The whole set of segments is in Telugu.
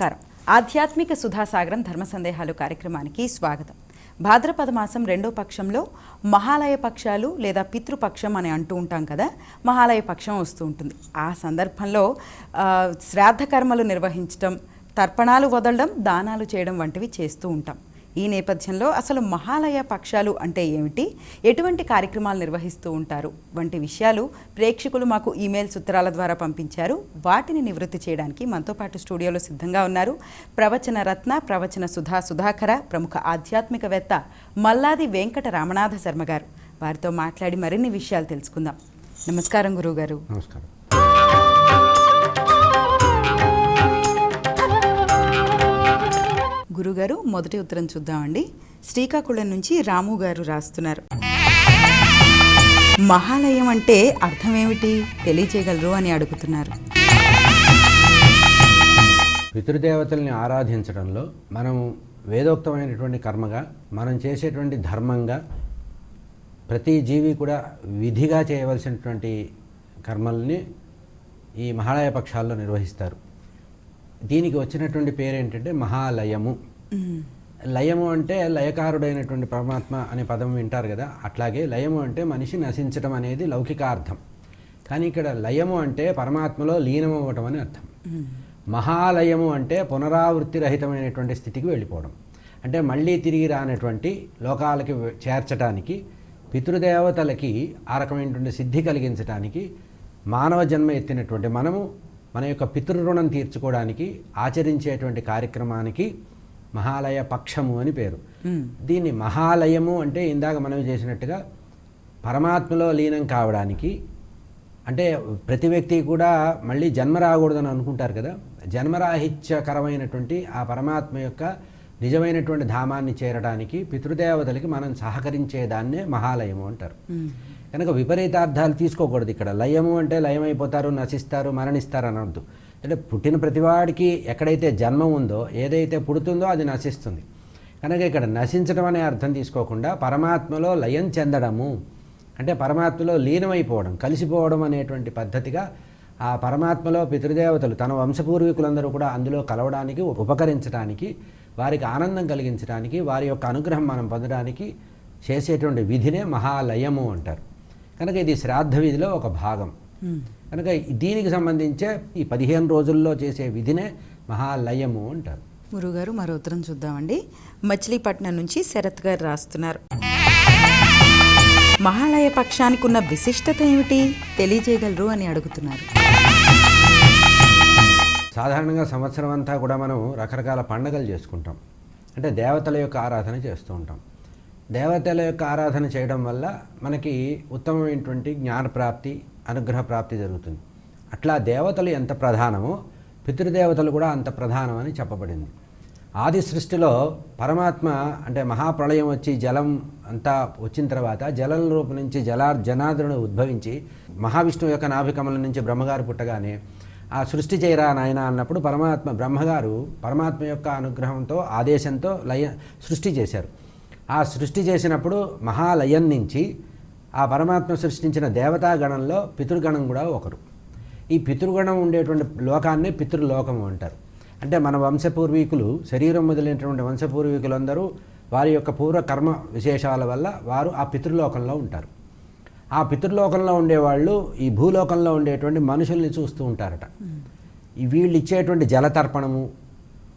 నమస్కారం. ఆధ్యాత్మిక సుధాసాగరం ధర్మ సందేహాలు కార్యక్రమానికి స్వాగతం. భాద్రపద మాసం రెండో పక్షంలో మహాలయ పక్షాలు లేదా పితృపక్షం అని అంటూ ఉంటాం కదా మహాలయ పక్షం వస్తూ ఉంటుంది. ఆ సందర్భంలో శ్రాద్ధకర్మలు శ్రాద్ధ కర్మలు నిర్వహించడం తర్పణాలు వదలడం దానాలు చేయడం వంటివి చేస్తూ ఉంటాం. ఈ నేపథ్యంలో అసలు మహాలయ పక్షాలు అంటే ఏమిటి? ఎటువంటి కార్యక్రమాలు నిర్వహిస్తూ ఉంటారు? వంటి విషయాలు ప్రేక్షకులు మాకు ఈమెయిల్ సూత్రాల ద్వారా పంపించారు. వాటిని నివృత్తి చేయడానికి మనతో పాటు స్టూడియోలో సిద్ధంగా ఉన్నారు. ప్రవచన రత్న ప్రవచన సుధా సుధాకర ప్రముఖ ఆధ్యాత్మికవేత్త మల్లాది వెంకట రామనాథ శర్మ గారు. వారితో మాట్లాడి మరిన్ని విషయాలు తెలుసుకుందాం. నమస్కారం గురువుగారు. నమస్కారం. గురుగారు మొదటి ఉత్తరం చూద్దామండి. శ్రీకాకుళం నుంచి రాము గారు రాస్తున్నారు. మహాలయం అంటే అర్థం ఏమిటి తెలియచేయగలరు అని అడుగుతున్నారు. పితృదేవతల్ని ఆరాధించడంలో మనం వేదోక్తమైనటువంటి కర్మగా మనం చేసేటువంటి ధర్మంగా ప్రతి జీవి కూడా విధిగా చేయవలసినటువంటి కర్మల్ని ఈ మహాలయ పక్షాల్లో నిర్వహిస్తారు. దీనికి వచ్చినటువంటి పేరు ఏంటంటే మహాలయము. లయము అంటే లయకారుడైనటువంటి పరమాత్మ అనే పదం వింటారు కదా. అట్లాగే లయము అంటే మనిషి నశించడం అనేది లౌకికార్థం. కానీ ఇక్కడ లయము అంటే పరమాత్మలో లీనం అవ్వటం అని అర్థం. మహాలయము అంటే పునరావృత్తి రహితమైనటువంటి స్థితికి వెళ్ళిపోవడం. అంటే మళ్ళీ తిరిగి రానటువంటి లోకాలకి చేర్చడానికి పితృదేవతలకి ఆ రకమైనటువంటి సిద్ధి కలిగించడానికి మానవ జన్మ ఎత్తినటువంటి మనము మన యొక్క పితృరుణం తీర్చుకోవడానికి ఆచరించేటువంటి కార్యక్రమానికి మహాలయ పక్షము అని పేరు. దీన్ని మహాలయము అంటే ఇందాక మనం చేసినట్టుగా పరమాత్మలో లీనం కావడానికి అంటే ప్రతి వ్యక్తి కూడా మళ్ళీ జన్మ రాకూడదని అనుకుంటారు కదా. జన్మరాహిత్యకరమైనటువంటి ఆ పరమాత్మ యొక్క నిజమైనటువంటి ధామాన్ని చేరడానికి పితృదేవతలకి మనం సహకరించేదాన్నే మహాలయము అంటారు. కనుక విపరీతార్థాలు తీసుకోకూడదు ఇక్కడ. లయము అంటే లయమైపోతారు నశిస్తారు మరణిస్తారు అనవద్దు అంటే పుట్టిన ప్రతివాడికి ఎక్కడైతే జన్మ ఉందో ఏదైతే పుడుతుందో అది నశిస్తుంది. కనుక ఇక్కడ నశించడం అనే అర్థం తీసుకోకుండా పరమాత్మలో లయం చెందడము అంటే పరమాత్మలో లీనమైపోవడం కలిసిపోవడం అనేటువంటి పద్ధతిగా ఆ పరమాత్మలో పితృదేవతలు తన వంశపూర్వీకులందరూ కూడా అందులో కలవడానికి ఉపకరించడానికి వారికి ఆనందం కలిగించడానికి వారి యొక్క అనుగ్రహం మనం పొందడానికి చేసేటువంటి విధినే మహాలయము అంటారు. కనుక ఇది శ్రాద్ధ విధిలో ఒక భాగం. కనుక దీనికి సంబంధించే ఈ పదిహేను రోజుల్లో చేసే విధినే మహాలయము అంటారు. గురుగారు మరో ఉత్తరం చూద్దామండి. మచిలీపట్నం నుంచి శరత్ గారు రాస్తున్నారు. మహాలయ పక్షానికి ఉన్న విశిష్టత ఏమిటి? తెలియజేయగలరు అని అడుగుతున్నారు. సాధారణంగా సంవత్సరం అంతా కూడా మనం రకరకాల పండగలు చేసుకుంటాం. అంటే దేవతల యొక్క ఆరాధన చేస్తూ ఉంటాం. దేవతల యొక్క ఆరాధన చేయడం వల్ల మనకి ఉత్తమమైనటువంటి జ్ఞానప్రాప్తి అనుగ్రహ ప్రాప్తి జరుగుతుంది. అట్లా దేవతలు ఎంత ప్రధానమో పితృదేవతలు కూడా అంత ప్రధానమని చెప్పబడింది. ఆది సృష్టిలో పరమాత్మ అంటే మహాప్రళయం వచ్చి జలం అంతా వచ్చిన తర్వాత జలం రూపం నుంచి జలార్ జనార్దనుడు ఉద్భవించి మహావిష్ణువు యొక్క నాభికమల నుంచి బ్రహ్మగారు పుట్టగానే ఆ సృష్టి చేయరా నాయన అన్నప్పుడు పరమాత్మ బ్రహ్మగారు పరమాత్మ యొక్క అనుగ్రహంతో ఆదేశంతో లయ సృష్టి చేశారు. ఆ సృష్టి చేసినప్పుడు మహాలయం నుంచి ఆ పరమాత్మ సృష్టించిన దేవతాగణంలో పితృగణం కూడా ఒకరు. ఈ పితృగణం ఉండేటువంటి లోకాన్నే పితృలోకము అంటారు. అంటే మన వంశపూర్వీకులు శరీరం మొదలైనటువంటి వంశపూర్వీకులందరూ వారి యొక్క పూర్వ కర్మ విశేషాల వల్ల వారు ఆ పితృలోకంలో ఉంటారు. ఆ పితృలోకంలో ఉండేవాళ్ళు ఈ భూలోకంలో ఉండేటువంటి మనుషుల్ని చూస్తూ ఉంటారట. వీళ్ళు ఇచ్చేటువంటి జలతర్పణము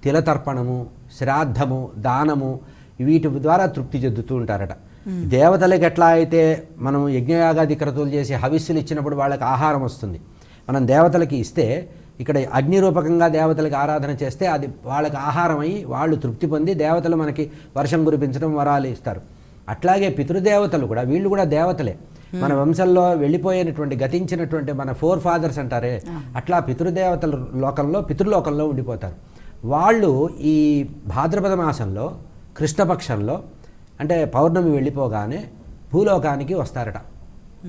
తిలతర్పణము శ్రాద్ధము దానము వీటి ద్వారా తృప్తి చెందుతూ ఉంటారట. దేవతలకు ఎట్లా అయితే మనం యజ్ఞయాగాది క్రతువులు చేసి హవిస్సులు ఇచ్చినప్పుడు వాళ్ళకి ఆహారం వస్తుంది. మనం దేవతలకి ఇస్తే ఇక్కడ అగ్ని రూపకంగా దేవతలకి ఆరాధన చేస్తే అది వాళ్ళకి ఆహారం అయ్యి వాళ్ళు తృప్తి పొంది దేవతలు మనకి వర్షం కురిపించడం వరాలు ఇస్తారు. అట్లాగే పితృదేవతలు కూడా వీళ్ళు కూడా దేవతలే. మన వంశంలో వెళ్ళిపోయినటువంటి గతించినటువంటి మన ఫోర్ ఫాదర్స్ అంటారే అట్లా పితృదేవతల లోకంలో పితృలోకంలో ఉండిపోతారు. వాళ్ళు ఈ భాద్రపద మాసంలో కృష్ణపక్షంలో అంటే పౌర్ణమి వెళ్ళిపోగానే భూలోకానికి వస్తారట.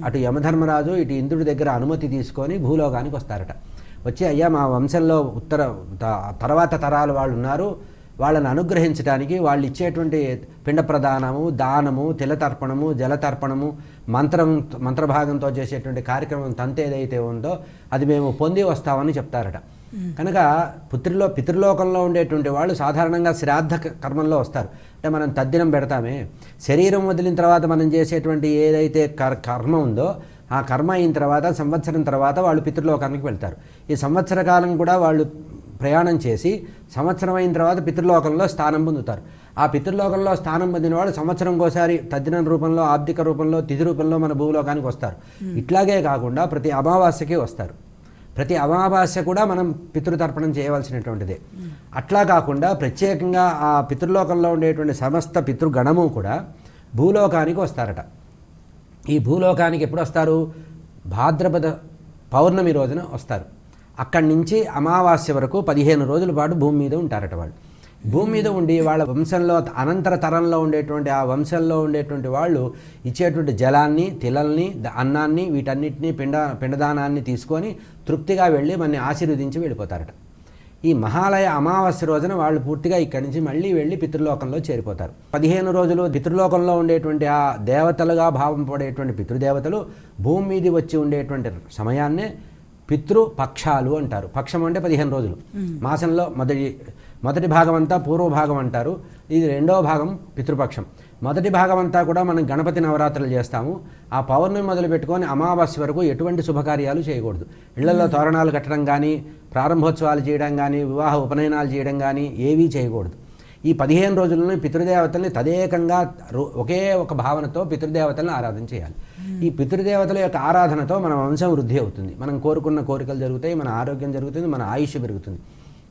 అటు యమధర్మరాజు ఇటు ఇంద్రుడి దగ్గర అనుమతి తీసుకొని భూలోకానికి వస్తారట. వచ్చి అయ్యా మా వంశంలో ఉత్తర త- తర్వాత తరాలు వాళ్ళు ఉన్నారు వాళ్ళని అనుగ్రహించడానికి వాళ్ళు ఇచ్చేటువంటి పిండ ప్రదానము దానము తిలతర్పణము జలతర్పణము మంత్రం మంత్రభాగంతో చేసేటువంటి కార్యక్రమం తంత ఏదైతే ఉందో అది మేము పొంది వస్తామని చెప్తారట. కనుక పుత్రిలో పితృలోకంలో ఉండేటువంటి వాళ్ళు సాధారణంగా శ్రాద్ధ కర్మంలో వస్తారు. అంటే మనం తద్దినం పెడతామే. శరీరం వదిలిన తర్వాత మనం చేసేటువంటి ఏదైతే కర్ కర్మ ఉందో ఆ కర్మ అయిన తర్వాత సంవత్సరం తర్వాత వాళ్ళు పితృలోకానికి వెళ్తారు. ఈ సంవత్సర కాలం కూడా వాళ్ళు ప్రయాణం చేసి సంవత్సరం అయిన తర్వాత పితృలోకంలో స్థానం పొందుతారు. ఆ పితృలోకంలో స్థానం పొందిన వాళ్ళు సంవత్సరంకోసారి తద్దినం రూపంలో ఆర్థిక రూపంలో తిథి రూపంలో మన భూలోకానికి వస్తారు. ఇట్లాగే కాకుండా ప్రతి అమావాస్యకి వస్తారు. ప్రతి అమావాస్య కూడా మనం పితృతర్పణం చేయవలసినటువంటిదే. అట్లా కాకుండా ప్రత్యేకంగా ఆ పితృలోకంలో ఉండేటువంటి సమస్త పితృగణము కూడా భూలోకానికి వస్తారట. ఈ భూలోకానికి ఎప్పుడు వస్తారు? భాద్రపద పౌర్ణమి రోజున వస్తారు. అక్కడి నుంచి అమావాస్య వరకు పదిహేను రోజుల పాటు భూమి మీద ఉంటారట వాళ్ళు. భూమి మీద ఉండి వాళ్ళ వంశంలో అనంతర తరంలో ఉండేటువంటి ఆ వంశంలో ఉండేటువంటి వాళ్ళు ఇచ్చేటువంటి జలాన్ని తిలల్ని అన్నాన్ని వీటన్నిటిని పిండ పిండదానాన్ని తీసుకొని తృప్తిగా వెళ్ళి మనని ఆశీర్వదించి వెళ్ళిపోతారట. ఈ మహాలయ అమావాస్య రోజున వాళ్ళు పూర్తిగా ఇక్కడి నుంచి మళ్ళీ వెళ్ళి పితృలోకంలో చేరిపోతారు. పదిహేను రోజులు పితృలోకంలో ఉండేటువంటి ఆ దేవతలుగా భావం పడేటువంటి పితృదేవతలు భూమి మీద వచ్చి ఉండేటువంటి సమయాన్నే పితృపక్షాలు అంటారు. పక్షం అంటే పదిహేను రోజులు. మాసంలో మొదటి మొదటి భాగం అంతా పూర్వ భాగం అంటారు. ఇది రెండవ భాగం పితృపక్షం. మొదటి భాగం అంతా కూడా మనం గణపతి నవరాత్రులు చేస్తాము. ఆ పౌర్ణమి మొదలు పెట్టుకొని అమావాస్య వరకు ఎటువంటి శుభకార్యాలు చేయకూడదు. ఇళ్ళలో తోరణాలు కట్టడం కానీ ప్రారంభోత్సవాలు చేయడం కానీ వివాహ ఉపనయనాలు చేయడం కానీ ఏవీ చేయకూడదు. ఈ పదిహేను రోజులను పితృదేవతల్ని తదేకంగా రో- ఒకే ఒక భావనతో పితృదేవతలను ఆరాధన చేయాలి. ఈ పితృదేవతల యొక్క ఆరాధనతో మన వంశం వృద్ధి అవుతుంది. మనం కోరుకున్న కోరికలు జరుగుతాయి మన ఆరోగ్యం జరుగుతుంది మన ఆయుష్ పెరుగుతుంది.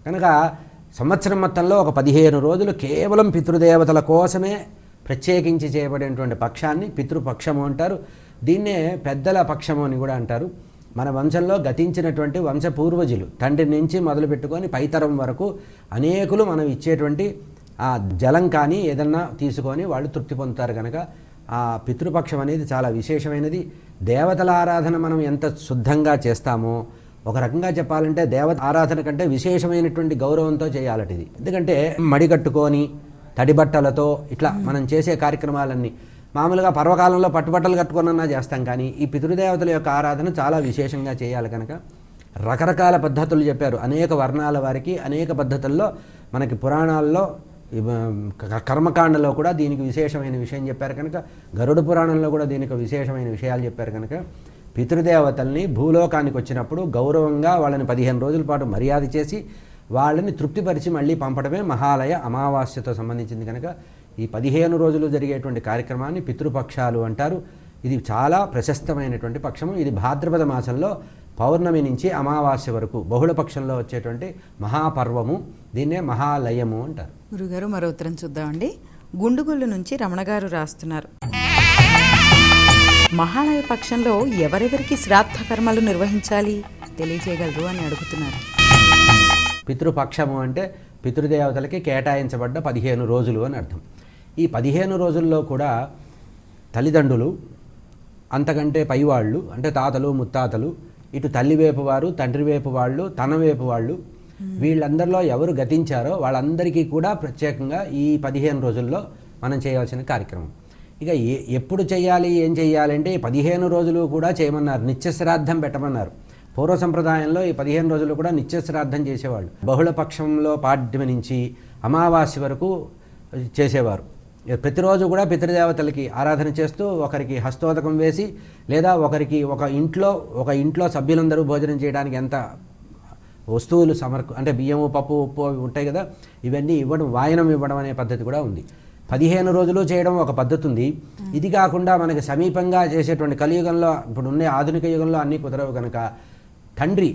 కనుక సంవత్సరం మొత్తంలో ఒక పదిహేను రోజులు కేవలం పితృదేవతల కోసమే ప్రత్యేకించి చేయబడినటువంటి పక్షాన్ని పితృపక్షము అంటారు. దీన్నే పెద్దల పక్షము అని కూడా అంటారు. మన వంశంలో గతించినటువంటి వంశపూర్వజులు తండ్రి నుంచి మొదలు పెట్టుకొని పైతరం వరకు అనేకులు మనం ఇచ్చేటువంటి ఆ జలం కానీ ఏదన్నా తీసుకొని వాళ్ళు తృప్తి పొందుతారు కనుక ఆ పితృపక్షం అనేది చాలా విశేషమైనది. దేవతల ఆరాధన మనం ఎంత శుద్ధంగా చేస్తామో ఒక రకంగా చెప్పాలంటే దేవత ఆరాధన కంటే విశేషమైనటువంటి గౌరవంతో చేయాలట ఇది ఎందుకంటే మడి కట్టుకొని తడి బట్టలతో ఇట్లా మనం చేసే కార్యక్రమాలన్నీ మామూలుగా పర్వకాలంలో పట్టుబట్టలు కట్టుకున్నా చేస్తాం కానీ ఈ పితృదేవతల యొక్క ఆరాధన చాలా విశేషంగా చేయాలి కనుక. రకరకాల పద్ధతులు చెప్పారు. అనేక వర్ణాల వారికి అనేక పద్ధతుల్లో మనకి పురాణాల్లో కర్మకాండలో కూడా దీనికి విశేషమైన విషయం చెప్పారు కనుక. గరుడ పురాణంలో కూడా దీనికి విశేషమైన విషయాలు చెప్పారు కనుక. పితృదేవతల్ని భూలోకానికి వచ్చినప్పుడు గౌరవంగా వాళ్ళని పదిహేను రోజుల పాటు మర్యాద చేసి వాళ్ళని తృప్తిపరిచి మళ్ళీ పంపడమే మహాలయ అమావాస్యతో సంబంధించింది కనుక ఈ పదిహేను రోజులు జరిగేటువంటి కార్యక్రమాన్ని పితృపక్షాలు అంటారు. ఇది చాలా ప్రశస్తమైనటువంటి పక్షము. ఇది భాద్రపద మాసంలో పౌర్ణమి నుంచి అమావాస్య వరకు బహుళ పక్షంలో వచ్చేటువంటి మహాపర్వము. దీన్నే మహాలయము అంటారు. గురుగారు మరో ఉత్తరం చూద్దామండి. గుండుగుళ్ళు నుంచి రమణ గారు రాస్తున్నారు. మహాలయ పక్షంలో ఎవరెవరికి శ్రాద్ధ కర్మలు నిర్వహించాలి తెలియజేయగలరు అని అడుగుతున్నారు. పితృపక్షము అంటే పితృదేవతలకి కేటాయించబడ్డ పదిహేను రోజులు అని అర్థం. ఈ పదిహేను రోజుల్లో కూడా తల్లిదండ్రులు అంతకంటే పైవాళ్ళు అంటే తాతలు ముత్తాతలు ఇటు తల్లి వైపు వారు తండ్రి వైపు వాళ్ళు తన వైపు వాళ్ళు వీళ్ళందరిలో ఎవరు గతించారో వాళ్ళందరికీ కూడా ప్రత్యేకంగా ఈ పదిహేను రోజుల్లో మనం చేయవలసిన కార్యక్రమం. ఇక ఏ ఎప్పుడు చేయాలి ఏం చేయాలంటే ఈ పదిహేను రోజులు కూడా చేయమన్నారు. నిత్యశ్రాద్ధం పెట్టమన్నారు. పూర్వ సంప్రదాయంలో ఈ పదిహేను రోజులు కూడా నిత్యశ్రాద్ధం చేసేవాళ్ళు. బహుళ పక్షంలో నుంచి అమావాస్య వరకు చేసేవారు. ఇక ప్రతిరోజు కూడా పితృదేవతలకి ఆరాధన చేస్తూ ఒకరికి హస్తోదకం వేసి లేదా ఒకరికి ఒక ఇంట్లో ఒక ఇంట్లో సభ్యులందరూ భోజనం చేయడానికి ఎంత వస్తువులు సమర్కు అంటే బియ్యము పప్పు ఉప్పు అవి ఉంటాయి కదా ఇవన్నీ ఇవ్వడం వాయనం ఇవ్వడం అనే పద్ధతి కూడా ఉంది. పదిహేను రోజులు చేయడం ఒక పద్ధతి ఉంది ఇది కాకుండా మనకి సమీపంగా చేసేటువంటి కలియుగంలో ఇప్పుడు ఉండే ఆధునిక యుగంలో అన్నీ కుదరవు కనుక తండ్రి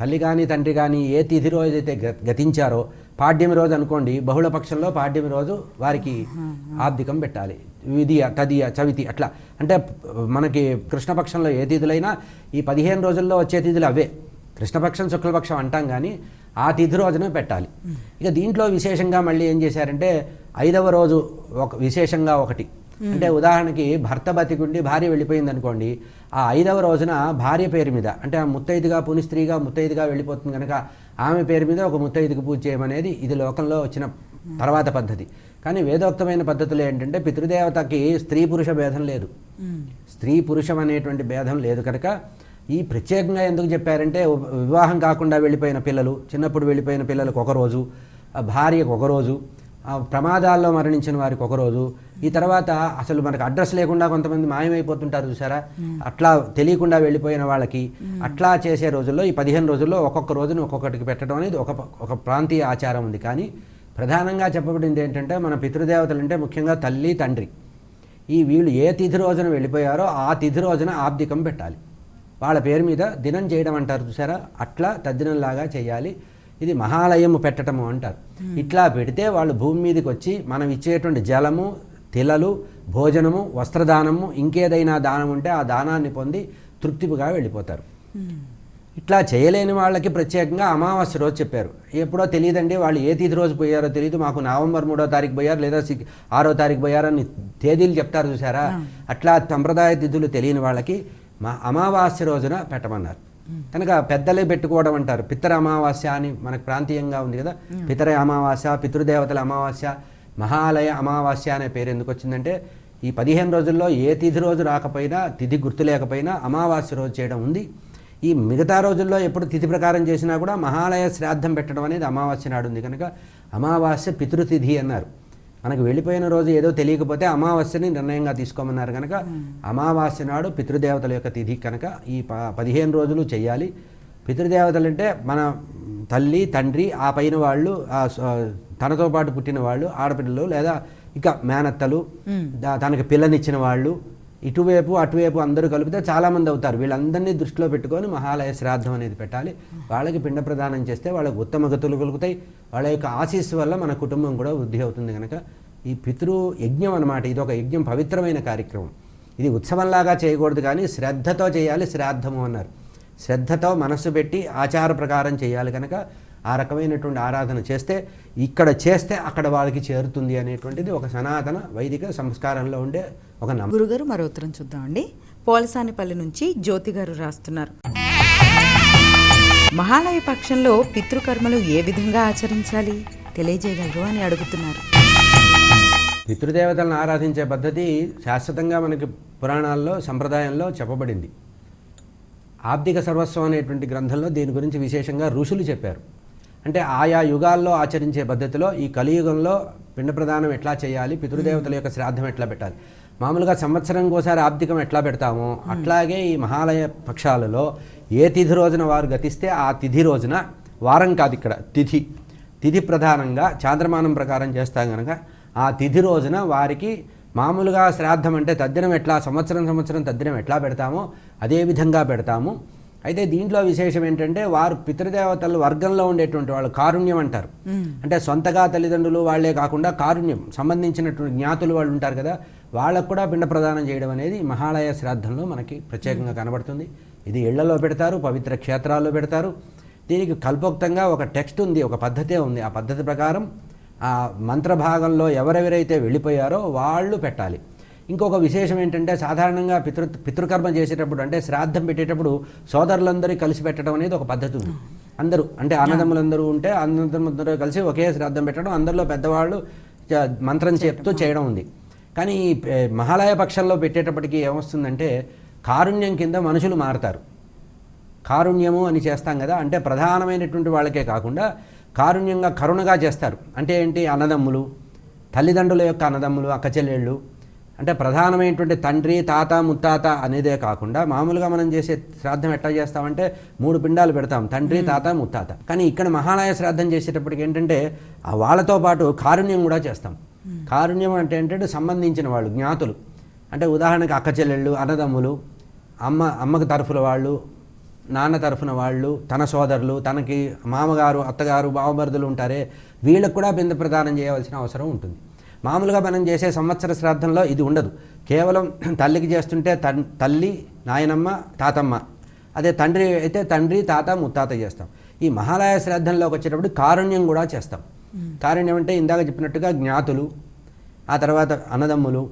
తల్లి కానీ తండ్రి కానీ ఏ తిథి రోజు అయితే గతించారో పాడ్యమి రోజు అనుకోండి బహుళ పక్షంలో పాడ్యమి రోజు వారికి ఆర్థికం పెట్టాలి. విధియ తదియ చవితి అట్లా. అంటే మనకి కృష్ణపక్షంలో ఏ తిథులైనా ఈ పదిహేను రోజుల్లో వచ్చే తిథులు అవే. కృష్ణపక్షం శుక్లపక్షం అంటాం కానీ ఆ తిథి రోజున పెట్టాలి. ఇక దీంట్లో విశేషంగా మళ్ళీ ఏం చేశారంటే ఐదవ రోజు ఒక విశేషంగా ఒకటి. అంటే ఉదాహరణకి భర్త బతికుండి భార్య వెళ్ళిపోయింది అనుకోండి ఆ ఐదవ రోజున భార్య పేరు మీద అంటే ఆ ముత్తైదుగా పుని స్త్రీగా ముత్తైదుగా వెళ్ళిపోతుంది కనుక ఆమె పేరు మీద ఒక ముత్తైదుకు పూజ చేయమనేది ఇది లోకంలో వచ్చిన తర్వాత పద్ధతి. కానీ వేదోక్తమైన పద్ధతులు ఏంటంటే పితృదేవతకి స్త్రీ పురుష భేదం లేదు. స్త్రీ పురుషం అనేటువంటి భేదం లేదు కనుక ఈ ప్రత్యేకంగా ఎందుకు చెప్పారంటే వివాహం కాకుండా వెళ్ళిపోయిన పిల్లలు చిన్నప్పుడు వెళ్ళిపోయిన పిల్లలకు ఒకరోజు ఆ భార్యకు ఒకరోజు ప్రమాదాల్లో మరణించిన వారికి ఒకరోజు ఈ తర్వాత అసలు మనకు అడ్రస్ లేకుండా కొంతమంది మాయమైపోతుంటారు చూసారా? అట్లా తెలియకుండా వెళ్ళిపోయిన వాళ్ళకి అట్లా చేసే రోజుల్లో ఈ పదిహేను రోజుల్లో ఒక్కొక్క రోజును ఒక్కొక్కటికి పెట్టడం అనేది ఒక ఒక ప్రాంతీయ ఆచారం ఉంది. కానీ ప్రధానంగా చెప్పబడింది ఏంటంటే మన పితృదేవతలు అంటే ముఖ్యంగా తల్లి తండ్రి. ఈ వీళ్ళు ఏ తిథి రోజున వెళ్ళిపోయారో ఆ తిథి రోజున ఆబ్దికం పెట్టాలి. వాళ్ళ పేరు మీద దినం చేయడం అంటారు చూసారా? అట్లా తద్దినంలాగా చేయాలి. ఇది మహాలయము పెట్టటము అంటారు. ఇట్లా పెడితే వాళ్ళు భూమి మీదకి వచ్చి మనం ఇచ్చేటువంటి జలము తిలలు భోజనము వస్త్రదానము ఇంకేదైనా దానం ఉంటే ఆ దానాన్ని పొంది తృప్తిగా వెళ్ళిపోతారు. ఇట్లా చేయలేని వాళ్ళకి ప్రత్యేకంగా అమావాస్య రోజు చెప్పారు. ఎప్పుడో తెలియదండి వాళ్ళు ఏ తిథి రోజు పోయారో తెలియదు మాకు నవంబర్ మూడో తారీఖు పోయారు లేదా ఆరో తారీఖు పోయారని తేదీలు చెప్తారు చూసారా? అట్లా సంప్రదాయ తిథులు తెలియని వాళ్ళకి మా అమావాస్య రోజున పెట్టమన్నారు. కనుక పెద్దలే పెట్టుకోవడం అంటారు. పితర అమావాస్య అని మనకు ప్రాంతీయంగా ఉంది కదా. పితర అమావాస్య పితృదేవతల అమావాస్య మహాలయ అమావాస్య అనే పేరు ఎందుకు వచ్చిందంటే ఈ పదిహేను రోజుల్లో ఏ తిథి రోజు రాకపోయినా తిథి గుర్తు లేకపోయినా అమావాస్య రోజు చేయడం ఉంది. ఈ మిగతా రోజుల్లో ఎప్పుడు తిథి ప్రకారం చేసినా కూడా మహాలయ శ్రాద్ధం పెట్టడం అనేది అమావాస్య నాడు ఉంది కనుక అమావాస్య పితృతిథి అన్నారు. మనకు వెళ్ళిపోయిన రోజు ఏదో తెలియకపోతే అమావాస్యని నిర్ణయంగా తీసుకోమన్నారు కనుక అమావాస్య నాడు పితృదేవతల యొక్క తిథి కనుక ఈ ప పదిహేను రోజులు చేయాలి. పితృదేవతలు అంటే మన తల్లి తండ్రి ఆ పైన వాళ్ళు తనతో పాటు పుట్టిన వాళ్ళు ఆడపిల్లలు లేదా ఇక మేనత్తలు దా- తనకి పిల్లనిచ్చిన వాళ్ళు ఇటువైపు అటువైపు అందరూ కలిపితే చాలామంది అవుతారు. వీళ్ళందరినీ దృష్టిలో పెట్టుకొని మహాలయ శ్రాద్ధం అనేది పెట్టాలి. వాళ్ళకి పిండ ప్రదానం చేస్తే వాళ్ళకి ఉత్తమ గతులు కలుగుతాయి. వాళ్ళ యొక్క ఆశీస్సు వల్ల మన కుటుంబం కూడా వృద్ధి అవుతుంది కనుక ఈ పితృ యజ్ఞం అనమాట ఇది ఒక యజ్ఞం పవిత్రమైన కార్యక్రమం. ఇది ఉత్సవంలాగా చేయకూడదు కానీ శ్రద్ధతో చేయాలి శ్రాద్ధము అన్నారు. శ్రద్ధతో మనస్సు పెట్టి ఆచార ప్రకారం చేయాలి కనుక ఆ రకమైనటువంటి ఆరాధన చేస్తే ఇక్కడ చేస్తే అక్కడ వాళ్ళకి చేరుతుంది అనేటువంటిది ఒక సనాతన వైదిక సంస్కారంలో ఉండే ఒక నమ్మకం గురుగారు మరో ఉత్తరం చూద్దామండి పోలసానిపల్లి నుంచి జ్యోతి గారు రాస్తున్నారు. మహాలయ పక్షంలో పితృకర్మలు ఏ విధంగా ఆచరించాలి? తెలియజేయగలరు అని అడుగుతున్నారు. పితృదేవతలను ఆరాధించే పద్ధతి శాశ్వతంగా మనకి పురాణాల్లో సంప్రదాయంలో చెప్పబడింది. ఆబ్దిక సర్వస్వం అనేటువంటి గ్రంథంలో దీని గురించి విశేషంగా ఋషులు చెప్పారు. అంటే ఆయా యుగాల్లో ఆచరించే పద్ధతిలో ఈ కలియుగంలో పిండ ప్రదానం ఎట్లా చేయాలి పితృదేవతల యొక్క శ్రాద్ధం ఎట్లా పెట్టాలి మామూలుగా సంవత్సరంకోసారి ఆబ్దికం ఎట్లా పెడతామో అట్లాగే ఈ మహాలయ పక్షాలలో ఏ తిథి రోజున వారు గతిస్తే ఆ తిథి రోజున వారం కాదు ఇక్కడ తిథి తిథి ప్రధానంగా చాంద్రమానం ప్రకారం చేస్తాం కనుక ఆ తిథి రోజున వారికి మామూలుగా శ్రాద్ధం అంటే తద్దినం ఎట్లా సంవత్సరం సంవత్సరం తద్దినం ఎట్లా పెడతామో అదే విధంగా పెడతాము. అయితే దీంట్లో విశేషం ఏంటంటే వారు పితృదేవతలు వర్గంలో ఉండేటువంటి వాళ్ళు కారుణ్యం అంటారు. అంటే సొంతగా తల్లిదండ్రులు వాళ్ళే కాకుండా కారుణ్యం సంబంధించినటువంటి జ్ఞాతులు వాళ్ళు ఉంటారు కదా వాళ్ళకు కూడా పిండ ప్రదానం చేయడం అనేది మహాలయ శ్రాద్ధంలో మనకి ప్రత్యేకంగా కనబడుతుంది. ఇది ఇళ్ళలో పెడతారు పవిత్ర క్షేత్రాల్లో పెడతారు. దీనికి కల్పోక్తంగా ఒక టెక్స్ట్ ఉంది ఒక పద్ధతే ఉంది. ఆ పద్ధతి ప్రకారం ఆ మంత్రభాగంలో ఎవరెవరైతే వెళ్ళిపోయారో వాళ్ళు పెట్టాలి. ఇంకొక విశేషం ఏంటంటే సాధారణంగా పితృ పితృకర్మ చేసేటప్పుడు అంటే శ్రాద్ధం పెట్టేటప్పుడు సోదరులందరూ కలిసి పెట్టడం అనేది ఒక పద్ధతి ఉంది. అందరూ అంటే అన్నదమ్ములందరూ ఉంటే అన్నదమ్ములందరూ కలిసి ఒకే శ్రాద్ధం పెట్టడం అందరిలో పెద్దవాళ్ళు మంత్రం చెప్తూ చేయడం ఉంది. కానీ మహాలయ పక్షంలో పెట్టేటప్పటికి ఏమొస్తుందంటే కారుణ్యం కింద మనుషులు మారుతారు. కారుణ్యము అని చేస్తాం కదా అంటే ప్రధానమైనటువంటి వాళ్ళకే కాకుండా కారుణ్యంగా కరుణగా చేస్తారు. అంటే ఏంటి? అన్నదమ్ములు తల్లిదండ్రుల యొక్క అన్నదమ్ములు అక్క చెల్లెళ్ళు అంటే ప్రధానమైనటువంటి తండ్రి తాత ముత్తాత అనేదే కాకుండా మామూలుగా మనం చేసే శ్రాద్ధం ఎట్లా చేస్తామంటే మూడు పిండాలు పెడతాం తండ్రి తాత ముత్తాత. కానీ ఇక్కడ మహాలయ శ్రాద్ధం చేసేటప్పటికి ఏంటంటే ఆ వాళ్ళతో పాటు కారుణ్యం కూడా చేస్తాం. కారుణ్యం అంటే ఏంటంటే సంబంధించిన వాళ్ళు జ్ఞాతులు. అంటే ఉదాహరణకి అక్క చెల్లెళ్ళు అన్నదమ్ములు అమ్మ అమ్మకి తరఫున వాళ్ళు నాన్న తరఫున వాళ్ళు తన సోదరులు తనకి మామగారు అత్తగారు బావమరుదులు ఉంటారే వీళ్ళకు కూడా బింద ప్రదానం చేయవలసిన అవసరం ఉంటుంది. మామూలుగా మనం చేసే సంవత్సర శ్రాద్ధంలో ఇది ఉండదు. కేవలం తల్లికి చేస్తుంటే తల్లి నాయనమ్మ తాతమ్మ. అదే తండ్రి అయితే తండ్రి తాత ముత్తాత చేస్తాం. ఈ మహాలయ శ్రాద్ధంలోకి వచ్చేటప్పుడు కారుణ్యం కూడా చేస్తాం. కారుణ్యం అంటే ఇందాక చెప్పినట్టుగా జ్ఞాతులు ఆ తర్వాత అన్నదమ్ములు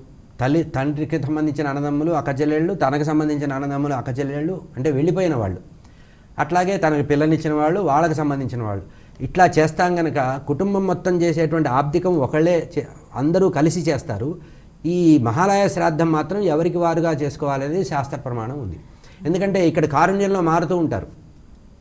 తల్లి తండ్రికి సంబంధించిన అన్నదమ్ములు అక్కచెల్లెళ్ళు తనకు సంబంధించిన అన్నదమ్ములు అక్కచెల్లెళ్ళు అంటే వెళ్ళిపోయిన వాళ్ళు. అట్లాగే తనకి పిల్లనిచ్చిన వాళ్ళు వాళ్ళకి సంబంధించిన వాళ్ళు. ఇట్లా చేస్తాం గనక కుటుంబం మొత్తం చేసేటువంటి ఆబ్దికం ఒకళ్ళే చే- అందరూ కలిసి చేస్తారు. ఈ మహాలయ శ్రాద్ధం మాత్రం ఎవరికి వారుగా చేసుకోవాలనేది శాస్త్ర ప్రమాణం ఉంది. ఎందుకంటే ఇక్కడ కారుణ్యంలో మారుతూ ఉంటారు.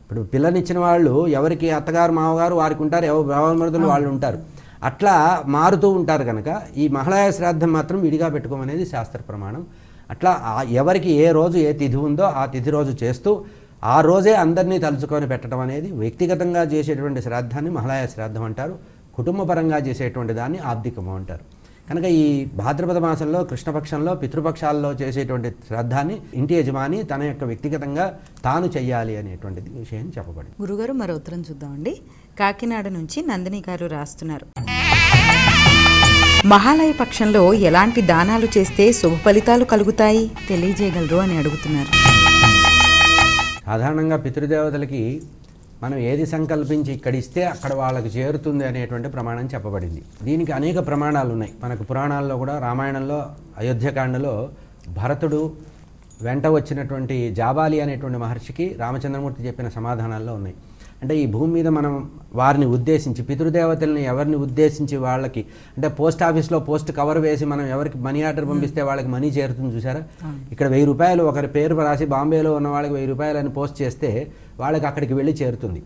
ఇప్పుడు పిల్లనిచ్చిన వాళ్ళు ఎవరికి అత్తగారు మామగారు వారికి ఉంటారు ఎవరు బ్రాహ్మణులు వాళ్ళు ఉంటారు. అట్లా మారుతూ ఉంటారు కనుక ఈ మహాలయ శ్రాద్ధం మాత్రం విడిగా పెట్టుకోమనేది శాస్త్ర ప్రమాణం. అట్లా ఎవరికి ఏ రోజు ఏ తిథి ఉందో ఆ తిథి రోజు చేస్తూ ఆ రోజే అందరినీ తలుచుకొని పెట్టడం అనేది వ్యక్తిగతంగా చేసేటువంటి శ్రాద్ధాన్ని మహిళా శ్రాద్ధం అంటారు కుటుంబపరంగా చేసేటువంటి దాన్ని ఆబ్దికము అంటారు. కనుక ఈ భాద్రపద మాసంలో కృష్ణపక్షంలో పితృపక్షాల్లో చేసేటువంటి శ్రద్ధాన్ని ఇంటి యజమాని తన యొక్క వ్యక్తిగతంగా తాను చెయ్యాలి అనేటువంటి విషయం చెప్పబడింది. గురుగారు మరో ఉత్తరం చూద్దామండి. కాకినాడ నుంచి నందిని గారు రాస్తున్నారు. మహాలయ పక్షంలో ఎలాంటి దానాలు చేస్తే శుభ ఫలితాలు కలుగుతాయి? తెలియజేయగలరు అని అడుగుతున్నారు. సాధారణంగా పితృదేవతలకి మనం ఏది సంకల్పించి ఇక్కడ ఇస్తే అక్కడ వాళ్ళకి చేరుతుంది అనేటువంటి ప్రమాణం చెప్పబడింది. దీనికి అనేక ప్రమాణాలు ఉన్నాయి. మనకు పురాణాల్లో కూడా రామాయణంలో అయోధ్యకాండలో భరతుడు వెంట వచ్చినటువంటి జాబాలి అనేటువంటి మహర్షికి రామచంద్రమూర్తి చెప్పిన సమాధానాల్లో ఉన్నాయి. అంటే ఈ భూమి మీద మనం వారిని ఉద్దేశించి పితృదేవతల్ని ఎవరిని ఉద్దేశించి వాళ్ళకి అంటే పోస్ట్ ఆఫీస్లో పోస్ట్ కవర్ వేసి మనం ఎవరికి మనీ ఆర్డర్ పంపిస్తే వాళ్ళకి మనీ చేరుతుంది చూసారా ఇక్కడ వెయ్యి రూపాయలు ఒకరి పేరు రాసి బాంబేలో ఉన్న వాళ్ళకి వెయ్యి రూపాయలు అని పోస్ట్ చేస్తే వాళ్ళకి అక్కడికి వెళ్ళి చేరుతుంది.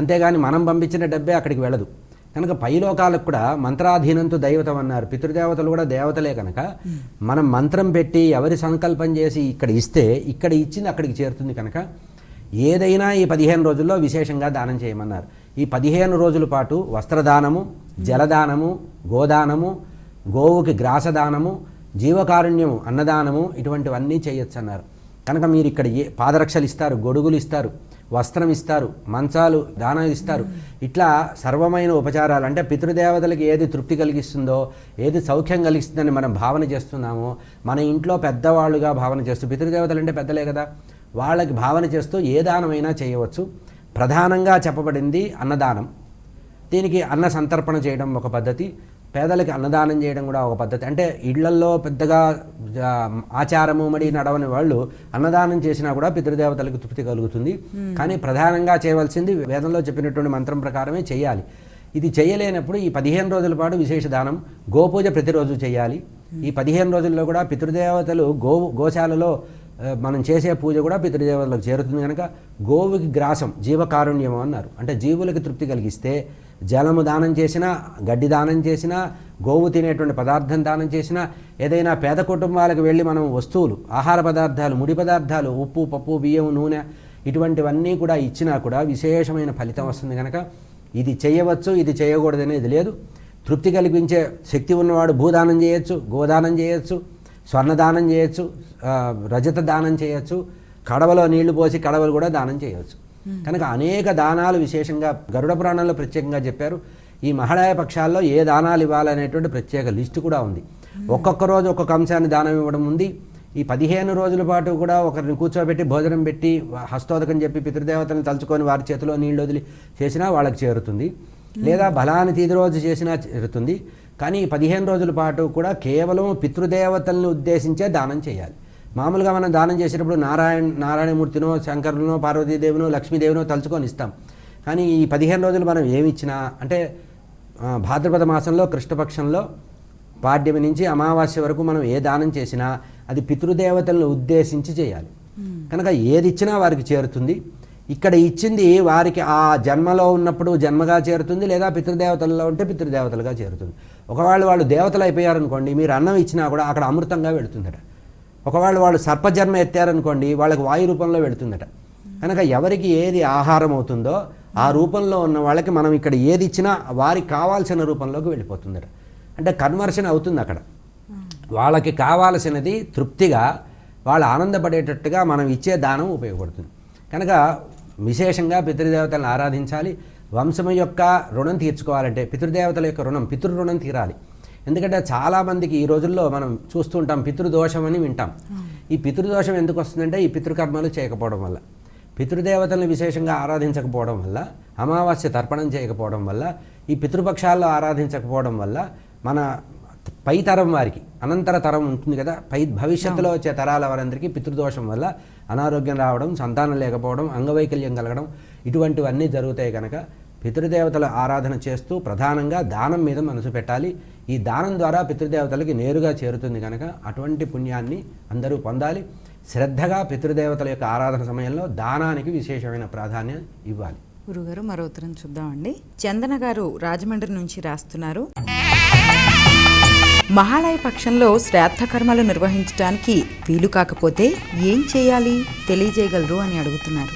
అంతేగాని మనం పంపించిన డబ్బే అక్కడికి వెళ్ళదు. కనుక పైలోకాలకు కూడా మంత్రాధీనంతో దైవతం అన్నారు. పితృదేవతలు కూడా దేవతలే కనుక. మనం మంత్రం పెట్టి ఎవరి సంకల్పం చేసి ఇక్కడ ఇస్తే ఇక్కడ ఇచ్చింది అక్కడికి చేరుతుంది కనుక. ఏదైనా ఈ పదిహేను రోజుల్లో విశేషంగా దానం చేయమన్నారు. ఈ పదిహేను రోజుల పాటు వస్త్రదానము జలదానము గోదానము గోవుకి గ్రాసదానము జీవకారుణ్యము అన్నదానము ఇటువంటివన్నీ చేయొచ్చు అన్నారు కనుక మీరు ఇక్కడ ఏ పాదరక్షలు ఇస్తారు గొడుగులు ఇస్తారు వస్త్రం ఇస్తారు మంచాలు దానం ఇస్తారు. ఇట్లా సర్వమైన ఉపచారాలు అంటే పితృదేవతలకు ఏది తృప్తి కలిగిస్తుందో ఏది సౌఖ్యం కలిగిస్తుందని మనం భావన చేస్తున్నామో మన ఇంట్లో పెద్దవాళ్ళుగా భావన చేస్తూ పితృదేవతలు అంటే పెద్దలే కదా. వాళ్ళకి భావన చేస్తూ ఏ దానమైనా చేయవచ్చు. ప్రధానంగా చెప్పబడింది అన్నదానం. దీనికి అన్న సంతర్పణ చేయడం ఒక పద్ధతి. పేదలకి అన్నదానం చేయడం కూడా ఒక పద్ధతి. అంటే ఇళ్ళల్లో పెద్దగా ఆచారము మడి నడవని వాళ్ళు అన్నదానం చేసినా కూడా పితృదేవతలకు తృప్తి కలుగుతుంది. కానీ ప్రధానంగా చేయవలసింది వేదంలో చెప్పినటువంటి మంత్రం ప్రకారమే చేయాలి. ఇది చేయలేనప్పుడు ఈ పదిహేను రోజుల పాటు విశేష దానం గోపూజ ప్రతిరోజు చేయాలి. ఈ పదిహేను రోజుల్లో కూడా పితృదేవతలు గో గోశాలలో మనం చేసే పూజ కూడా పితృదేవతలకు చేరుతుంది కనుక గోవుకి గ్రాసం జీవకారుణ్యం అన్నారు. అంటే జీవులకి తృప్తి కలిగిస్తే జలము దానం చేసినా గడ్డి దానం చేసినా గోవు తినేటువంటి పదార్థం దానం చేసినా ఏదైనా పేద కుటుంబాలకు వెళ్ళి మనం వస్తువులు ఆహార పదార్థాలు ముడి పదార్థాలు ఉప్పు పప్పు బియ్యం నూనె ఇటువంటివన్నీ కూడా ఇచ్చినా కూడా విశేషమైన ఫలితం వస్తుంది కనుక ఇది చేయవచ్చు ఇది చేయకూడదు అనేది లేదు. తృప్తి కలిగించే శక్తి ఉన్నవాడు భూదానం చేయొచ్చు గోదానం చేయొచ్చు. స్వర్ణదానం చేయొచ్చు రజత దానం చేయొచ్చు కడవలో నీళ్ళు పోసి కడవలు కూడా దానం చేయొచ్చు. కనుక అనేక దానాలు విశేషంగా గరుడ పురాణంలో ప్రత్యేకంగా చెప్పారు. ఈ మహాళాయ పక్షాల్లో ఏ దానాలు ఇవ్వాలనేటువంటి ప్రత్యేక లిస్టు కూడా ఉంది. ఒక్కొక్క రోజు ఒక్కొక్క అంశాన్ని దానం ఇవ్వడం ఉంది. ఈ పదిహేను రోజుల పాటు కూడా ఒకరిని కూర్చోబెట్టి భోజనం పెట్టి హస్తోదకం చెప్పి పితృదేవతలను తలుచుకొని వారి చేతిలో నీళ్ళు వదిలి చేసినా వాళ్ళకి చేరుతుంది. లేదా బలాన్ని తీది రోజు చేసినా చేరుతుంది. కానీ పదిహేను రోజుల పాటు కూడా కేవలం పితృదేవతలను ఉద్దేశించే దానం చేయాలి. మామూలుగా మనం దానం చేసేటప్పుడు నారాయణ నారాయణమూర్తినో శంకరునో పార్వతీదేవినో లక్ష్మీదేవినో తలుచుకొని ఇస్తాం. కానీ ఈ పదిహేను రోజులు మనం ఏమి ఇచ్చినా అంటే భాద్రపద మాసంలో కృష్ణపక్షంలో పాడ్యమి నుంచి అమావాస్య వరకు మనం ఏ దానం చేసినా అది పితృదేవతలను ఉద్దేశించి చేయాలి. కనుక ఏది ఇచ్చినా వారికి చేరుతుంది. ఇక్కడ ఇచ్చింది వారికి ఆ జన్మలో ఉన్నప్పుడు జన్మగా చేరుతుంది లేదా పితృదేవతల్లో ఉంటే పితృదేవతలుగా చేరుతుంది. ఒకవేళ వాళ్ళు దేవతలు అయిపోయారనుకోండి మీరు అన్నం ఇచ్చినా కూడా అక్కడ అమృతంగా వెళుతుందట. ఒకవేళ వాళ్ళు సర్పజన్మ ఎత్తారనుకోండి వాళ్ళకి వాయు రూపంలో వెళుతుందట. కనుక ఎవరికి ఏది ఆహారం అవుతుందో ఆ రూపంలో ఉన్న వాళ్ళకి మనం ఇక్కడ ఏది ఇచ్చినా వారికి కావాల్సిన రూపంలోకి వెళ్ళిపోతుందట. అంటే కన్వర్షన్ అవుతుంది అక్కడ. వాళ్ళకి కావాల్సినది తృప్తిగా వాళ్ళు ఆనందపడేటట్టుగా మనం ఇచ్చే దానం ఉపయోగపడుతుంది. కనుక విశేషంగా పితృదేవతలను ఆరాధించాలి. వంశం యొక్క రుణం తీర్చుకోవాలంటే పితృదేవతల యొక్క రుణం పితృ రుణం తీరాలి. ఎందుకంటే చాలామందికి ఈ రోజుల్లో మనం చూస్తుంటాం పితృదోషం అని వింటాం. ఈ పితృదోషం ఎందుకు వస్తుందంటే ఈ పితృకర్మలు చేయకపోవడం వల్ల. పితృదేవతలను విశేషంగా ఆరాధించకపోవడం వల్ల అమావాస్య తర్పణం చేయకపోవడం వల్ల ఈ పితృపక్షాల్లో ఆరాధించకపోవడం వల్ల మన పై తరం వారికి అనంతర తరం ఉంటుంది కదా పై భవిష్యత్తులో వచ్చే తరాల వారందరికీ పితృదోషం వల్ల అనారోగ్యం రావడం సంతానం లేకపోవడం అంగవైకల్యం కలగడం ఇటువంటివన్నీ జరుగుతాయి కనుక పితృదేవతల ఆరాధన చేస్తూ ప్రధానంగా దానం మీద మనసు పెట్టాలి. ఈ దానం ద్వారా పితృదేవతలకి నేరుగా చేరుతుంది కనుక అటువంటి పుణ్యాన్ని అందరూ పొందాలి. శ్రద్ధగా పితృదేవతల యొక్క ఆరాధన సమయంలో దానానికి విశేషమైన ప్రాధాన్యం ఇవ్వాలి. గురుగారు మరో ఉత్తరం చూద్దామండి. చందన గారు రాజమండ్రి నుంచి రాస్తున్నారు. మహాలయ పక్షంలో శ్రాద్ధ కర్మలు నిర్వహించడానికి వీలు కాకపోతే ఏం చేయాలి? తెలియజేయగలరు అని అడుగుతున్నారు.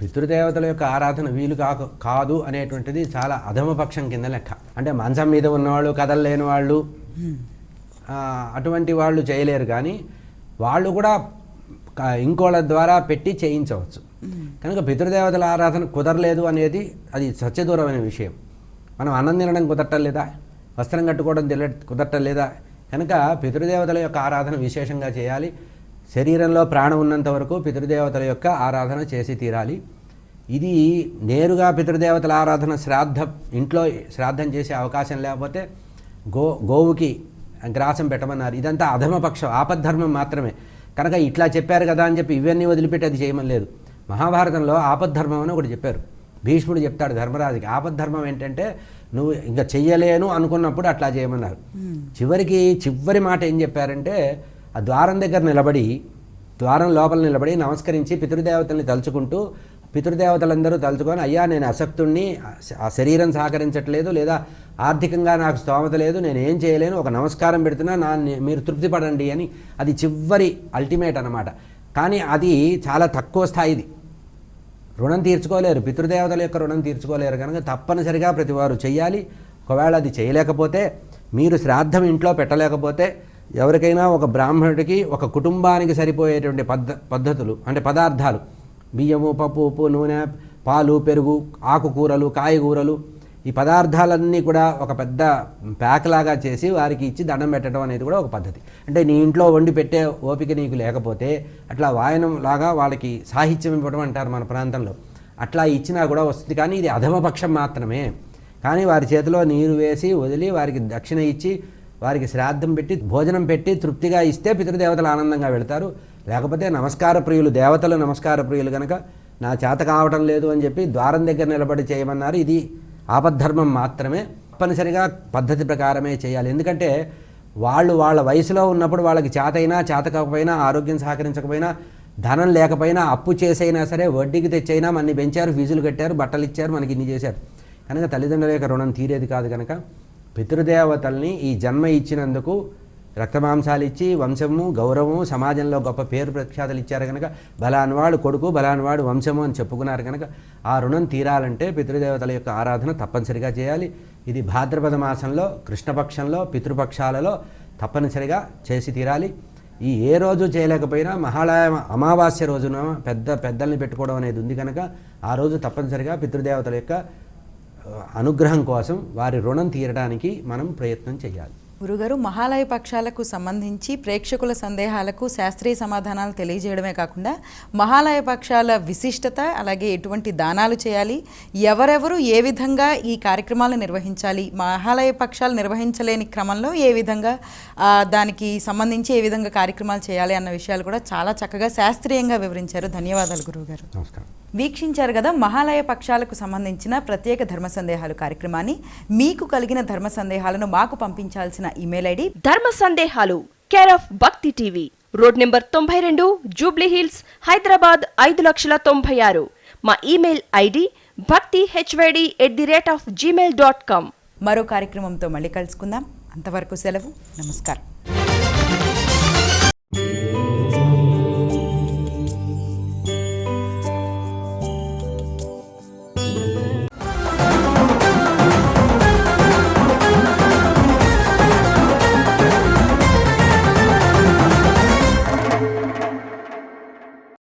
పితృదేవతల యొక్క ఆరాధన వీలు కాక కాదు అనేటువంటిది చాలా అధమపక్షం కింద లెక్క. అంటే మంచం మీద ఉన్నవాళ్ళు కదలలేని వాళ్ళు అటువంటి వాళ్ళు చేయలేరు. కానీ వాళ్ళు కూడా ఇంకోళ్ళ ద్వారా పెట్టి చేయించవచ్చు. కనుక పితృదేవతల ఆరాధన కుదరలేదు అనేది అది సత్యదూరమైన విషయం. మనం అన్నం తినడం కుదరటం లేదా? వస్త్రం కట్టుకోవడం తెల కుదరటం లేదా? కనుక పితృదేవతల యొక్క ఆరాధన విశేషంగా చేయాలి. శరీరంలో ప్రాణం ఉన్నంత వరకు పితృదేవతల యొక్క ఆరాధన చేసి తీరాలి. ఇది నేరుగా పితృదేవతల ఆరాధన శ్రాద్ధ ఇంట్లో శ్రాద్ధం చేసే అవకాశం లేకపోతే గో గోవుకి గ్రాసం పెట్టమన్నారు. ఇదంతా అధమపక్షం ఆపద్ధర్మం మాత్రమే. కనుక ఇట్లా చెప్పారు కదా అని చెప్పి ఇవన్నీ వదిలిపెట్టి అది చేయమని లేదు. మహాభారతంలో ఆపద్ధర్మం అని ఒకటి చెప్పారు. భీష్ముడు చెప్తాడు ధర్మరాజుకి ఆపద్ధర్మం ఏంటంటే నువ్వు ఇంకా చెయ్యలేను అనుకున్నప్పుడు అట్లా చేయమన్నారు. చివరికి చివరి మాట ఏం చెప్పారంటే ఆ ద్వారం దగ్గర నిలబడి ద్వారం లోపల నిలబడి నమస్కరించి పితృదేవతల్ని తలుచుకుంటూ పితృదేవతలందరూ తలుచుకొని అయ్యా నేను అసక్తుణ్ణి ఆ శరీరం సహకరించట్లేదు లేదా ఆర్థికంగా నాకు స్తోమత లేదు నేను ఏం చేయలేను ఒక నమస్కారం పెడుతున్నా నా మీరు తృప్తి పడండి అని. అది చివరి అల్టిమేట్ అనమాట కానీ అది చాలా తక్కువ స్థాయిది రుణం తీర్చుకోలేరు పితృదేవతల యొక్క రుణం తీర్చుకోలేరు కనుక తప్పనిసరిగా ప్రతివారు చేయాలి ఒకవేళ అది చేయలేకపోతే మీరు శ్రాద్ధం ఇంట్లో పెట్టలేకపోతే ఎవరికైనా ఒక బ్రాహ్మణుడికి ఒక కుటుంబానికి సరిపోయేటువంటి పద్ధ పద్ధతులు అంటే పదార్థాలు. బియ్యము పప్పు ఉప్పు నూనె పాలు పెరుగు ఆకుకూరలు కాయగూరలు ఈ పదార్థాలన్నీ కూడా ఒక పెద్ద ప్యాక్ లాగా చేసి వారికి ఇచ్చి దండం పెట్టడం అనేది కూడా ఒక పద్ధతి. అంటే నీ ఇంట్లో వండి పెట్టే ఓపిక నీకు లేకపోతే అట్లా వాయనం లాగా వాళ్ళకి సాహిత్యం ఇవ్వడం అంటారు మన ప్రాంతంలో. అట్లా ఇచ్చినా కూడా వస్తుంది. కానీ ఇది అధమపక్షం మాత్రమే. కానీ వారి చేతిలో నీరు వేసి వదిలి వారికి దక్షిణ ఇచ్చి వారికి శ్రాద్ధం పెట్టి భోజనం పెట్టి తృప్తిగా ఇస్తే పితృదేవతలు ఆనందంగా వెళ్తారు. లేకపోతే నమస్కార ప్రియులు దేవతలు నమస్కార ప్రియులు కనుక నా చేత కావటం లేదు అని చెప్పి ద్వారం దగ్గర నిలబడి చేయమన్నారు. ఇది ఆపద్ధర్మం మాత్రమే. తప్పనిసరిగా పద్ధతి ప్రకారమే చేయాలి. ఎందుకంటే వాళ్ళు వాళ్ళ వయసులో ఉన్నప్పుడు వాళ్ళకి చేతైనా చేత కాకపోయినా ఆరోగ్యం సహకరించకపోయినా ధనం లేకపోయినా అప్పు చేసైనా సరే వడ్డీకి తెచ్చైనా మనని పెంచారు ఫీజులు కట్టారు బట్టలు ఇచ్చారు మనకి ఇన్ని చేశారు. కనుక తల్లిదండ్రుల యొక్క రుణం తీరేది కాదు కనుక పితృదేవతల్ని ఈ జన్మ ఇచ్చినందుకు రక్తమాంసాలు ఇచ్చి వంశము గౌరవము సమాజంలో గొప్ప పేరు ప్రఖ్యాతలు ఇచ్చారు కనుక బలాన్వాడు కొడుకు బలాన్వాడు వంశము అని చెప్పుకున్నారు కనుక ఆ రుణం తీరాలంటే పితృదేవతల యొక్క ఆరాధన తప్పనిసరిగా చేయాలి. ఇది భాద్రపద మాసంలో కృష్ణపక్షంలో పితృపక్షాలలో తప్పనిసరిగా చేసి తీరాలి. ఈ ఏ రోజు చేయలేకపోయినా మహాళయ అమావాస్య రోజున పెద్ద పెద్దల్ని పెట్టుకోవడం అనేది ఉంది కనుక ఆ రోజు తప్పనిసరిగా పితృదేవతల యొక్క అనుగ్రహం కోసం వారి రుణం తీరడానికి మనం ప్రయత్నం చేయాలి. గురుగారు మహాలయ పక్షాలకు సంబంధించి ప్రేక్షకుల సందేహాలకు శాస్త్రీయ సమాధానాలు తెలియజేయడమే కాకుండా మహాలయ పక్షాల విశిష్టత అలాగే ఎటువంటి దానాలు చేయాలి ఎవరెవరు ఏ విధంగా ఈ కార్యక్రమాలు నిర్వహించాలి మహాలయ పక్షాలు నిర్వహించలేని క్రమంలో ఏ విధంగా దానికి సంబంధించి ఏ విధంగా కార్యక్రమాలు చేయాలి అన్న విషయాలు కూడా చాలా చక్కగా శాస్త్రీయంగా వివరించారు. ధన్యవాదాలు గురువుగారు నమస్కారం. వీక్షించారు కదా మహాలయ పక్షాలకు సంబంధించిన ప్రత్యేక ధర్మ సందేహాలు కార్యక్రమాన్ని మీకు కలిగిన ధర్మ సందేహాలను మాకు పంపించాల్సిన email ID Dharma Sandehalu care of Bhakti TV. Road number తొంభై రెండు జూబ్లీ హిల్స్ హైదరాబాద్ ఐదు లక్షల తొంభై ఆరు. మా email ID Bhakti HYD at the rate of Gmail dot com. మరో కార్యక్రమంతో మళ్ళీ కలుసుకుందాం. అంతవరకు సెలవు. నమస్కారం.